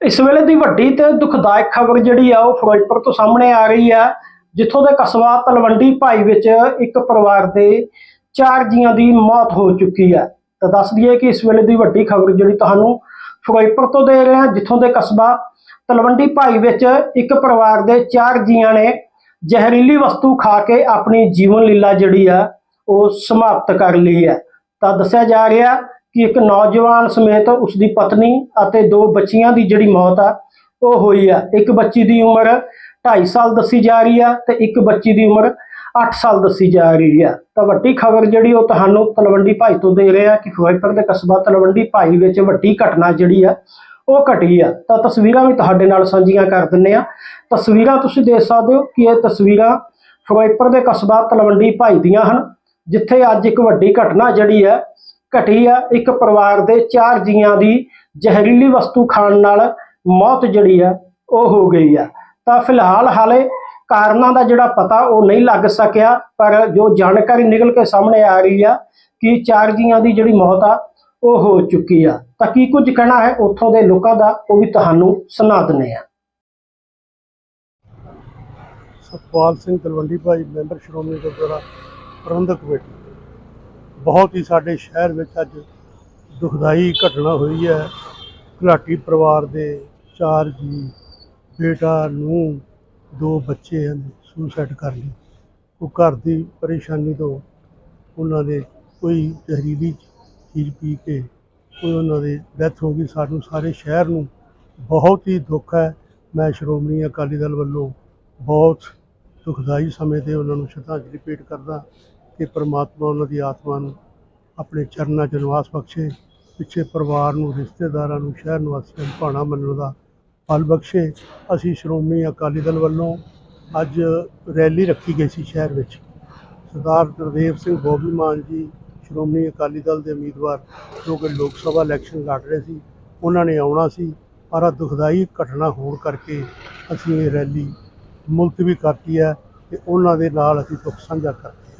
ਇਸ ਵੇਲੇ ਦੀ ਵੱਡੀ ਤੇ ਦੁਖਦਾਇਕ ਖਬਰ ਜਿਹੜੀ ਆ ਉਹ ਫਿਰੋਜ਼ਪੁਰ ਤੋਂ ਸਾਹਮਣੇ ਆ ਰਹੀ ਆ, ਜਿੱਥੋਂ ਦੇ ਕਸਬਾ ਤਲਵੰਡੀ ਭਾਈ ਵਿੱਚ ਇੱਕ ਪਰਿਵਾਰ ਦੇ ਚਾਰ ਜੀਆਂ ਦੀ ਮੌਤ ਹੋ ਚੁੱਕੀ ਆ। ਤਾਂ ਦੱਸ ਦਈਏ ਕਿ ਇਸ ਵੇਲੇ ਦੀ ਵੱਡੀ ਖਬਰ ਜਿਹੜੀ ਤੁਹਾਨੂੰ ਫਿਰੋਜ਼ਪੁਰ ਤੋਂ ਦੇ ਰਹੇ ਹਾਂ, ਜਿੱਥੋਂ ਦੇ ਕਸਬਾ ਤਲਵੰਡੀ ਭਾਈ ਵਿੱਚ ਇੱਕ ਪਰਿਵਾਰ ਦੇ ਚਾਰ ਜੀਆਂ ਨੇ ਜ਼ਹਿਰੀਲੀ ਵਸਤੂ ਖਾ ਕੇ ਆਪਣੀ ਜੀਵਨ ਲੀਲਾ ਜਿਹੜੀ ਆ, ਉਹ ਸਮਾਪਤ ਕਰ ਲਈ ਹੈ ਤਾਂ ਦੱਸਿਆ ਜਾ ਰਿਹਾ ਕਿ ਇੱਕ ਨੌਜਵਾਨ ਸਮੇਤ ਉਸ ਦੀ ਪਤਨੀ ਅਤੇ ਦੋ ਬੱਚੀਆਂ ਦੀ ਜਿਹੜੀ ਮੌਤ ਆ, ਉਹ ਹੋਈ ਆ। ਇੱਕ ਬੱਚੀ ਦੀ ਉਮਰ 2.5 ਸਾਲ ਦੱਸੀ ਜਾ ਰਹੀ ਆ ਤੇ ਇੱਕ ਬੱਚੀ ਦੀ ਉਮਰ 8 ਸਾਲ ਦੱਸੀ ਜਾ ਰਹੀ ਆ। ਤਾਂ ਵੱਡੀ ਖਬਰ ਜਿਹੜੀ ਉਹ ਤੁਹਾਨੂੰ ਤਲਵੰਡੀ ਭਾਈ ਤੋਂ ਦੇ ਰਹੇ ਆ ਕਿ ਫਿਰੋਜ਼ਪੁਰ ਦੇ ਕਸਬਾ ਤਲਵੰਡੀ ਭਾਈ ਵਿੱਚ ਵੱਡੀ ਘਟਨਾ ਜਿਹੜੀ ਆ, ਉਹ ਘਟੀ ਆ। ਤਾਂ ਤਸਵੀਰਾਂ ਵੀ ਤੁਹਾਡੇ ਨਾਲ ਸਾਂਝੀਆਂ ਕਰ ਦਿੰਨੇ ਆ। ਤਸਵੀਰਾਂ ਤੁਸੀਂ ਦੇਖ ਸਕਦੇ ਹੋ ਕਿ ਇਹ ਤਸਵੀਰਾਂ ਫਿਰੋਜ਼ਪੁਰ ਦੇ ਕਸਬਾ ਤਲਵੰਡੀ ਭਾਈ ਦੀਆਂ ਹਨ, ਜਿੱਥੇ ਅੱਜ ਇੱਕ ਵੱਡੀ ਘਟਨਾ ਜਿਹੜੀ ਹੈ ਘਟੀ ਆ। ਇੱਕ ਪਰਿਵਾਰ ਦੇ ਚਾਰ ਜੀਆਂ ਦੀ ਜ਼ਹਿਰੀਲੀ ਵਸਤੂ ਖਾਣ ਨਾਲ ਮੌਤ ਜਿਹੜੀ ਆ, ਉਹ ਹੋ ਗਈ ਆ। ਤਾਂ ਫਿਲਹਾਲ ਹਾਲੇ ਕਾਰਨਾਂ ਦਾ ਜਿਹੜਾ ਪਤਾ, ਉਹ ਨਹੀਂ ਲੱਗ ਸਕਿਆ, ਪਰ ਜੋ ਜਾਣਕਾਰੀ ਨਿਕਲ ਕੇ ਸਾਹਮਣੇ ਆ ਰਹੀ ਆ ਕਿ ਚਾਰ ਜੀਆਂ ਦੀ ਜਿਹੜੀ ਮੌਤ ਆ, ਉਹ ਹੋ ਚੁੱਕੀ ਆ। ਤਾਂ ਕੀ ਕੁਝ ਕਹਿਣਾ ਹੈ ਉੱਥੋਂ ਦੇ ਲੋਕਾਂ ਦਾ, ਉਹ ਵੀ ਤੁਹਾਨੂੰ ਸੁਣਾ ਦਿੰਨੇ ਆ। Satpal Singh Talwandi Bhai, member Shiromani Gurdwara Prabandhak committee. ਬਹੁਤ ਹੀ ਸਾਡੇ ਸ਼ਹਿਰ ਵਿੱਚ ਅੱਜ ਦੁਖਦਾਈ ਘਟਨਾ ਹੋਈ ਹੈ। ਘਲਾਟੀ ਪਰਿਵਾਰ ਦੇ ਚਾਰ ਜੀ, ਬੇਟਾ ਨੂੰ ਦੋ ਬੱਚੇ ਹਨ ਸੁਸਾਈਡ ਕਰ ਲਈ ਉਹ ਘਰ ਦੀ ਪਰੇਸ਼ਾਨੀ ਤੋਂ ਉਹਨਾਂ ਦੇ ਕੋਈ ਜ਼ਹਿਰੀਲੀ ਚੀਜ਼ ਪੀ ਕੇ ਕੋਈ ਉਹਨਾਂ ਦੀ ਡੈਥ ਹੋ ਗਈ। ਸਾਨੂੰ ਸਾਰੇ ਸ਼ਹਿਰ ਨੂੰ ਬਹੁਤ ਹੀ ਦੁੱਖ ਹੈ। ਮੈਂ ਸ਼੍ਰੋਮਣੀ ਅਕਾਲੀ ਦਲ ਵੱਲੋਂ ਬਹੁਤ ਦੁਖਦਾਈ ਸਮੇਂ ਤੇ ਉਹਨਾਂ ਨੂੰ ਸ਼ਰਧਾਂਜਲੀ ਭੇਟ ਕਰਦਾ ਕਿ ਪ੍ਰਮਾਤਮਾ ਉਹਨਾਂ ਦੀ ਆਤਮਾ ਨੂੰ ਆਪਣੇ ਚਰਨਾਂ 'ਚ ਨਿਵਾਸ ਬਖਸ਼ੇ, ਪਿੱਛੇ ਪਰਿਵਾਰ ਨੂੰ, ਰਿਸ਼ਤੇਦਾਰਾਂ ਨੂੰ, ਸ਼ਹਿਰ ਨਿਵਾਸੀਆਂ ਨੂੰ ਭਾਣਾ ਮੰਨਣ ਦਾ ਫਲ ਬਖਸ਼ੇ। ਅਸੀਂ ਸ਼੍ਰੋਮਣੀ ਅਕਾਲੀ ਦਲ ਵੱਲੋਂ ਅੱਜ ਰੈਲੀ ਰੱਖੀ ਗਈ ਸੀ ਸ਼ਹਿਰ ਵਿੱਚ। ਸਰਦਾਰ ਗੁਰਦੇਵ ਸਿੰਘ ਬੋਬੀ ਮਾਨ ਜੀ, ਸ਼੍ਰੋਮਣੀ ਅਕਾਲੀ ਦਲ ਦੇ ਉਮੀਦਵਾਰ, ਜੋ ਕਿ ਲੋਕ ਸਭਾ ਇਲੈਕਸ਼ਨ ਲੜ ਰਹੇ ਸੀ, ਉਹਨਾਂ ਨੇ ਆਉਣਾ ਸੀ, ਪਰ ਆਹ ਦੁਖਦਾਈ ਘਟਨਾ ਹੋਣ ਕਰਕੇ ਅਸੀਂ ਇਹ ਰੈਲੀ ਮੁਲਤਵੀ ਕਰਤੀ ਹੈ ਤੇ ਉਹਨਾਂ ਦੇ ਨਾਲ ਅਸੀਂ ਦੁੱਖ ਸਾਂਝਾ ਕਰਦੇ ਹਾਂ।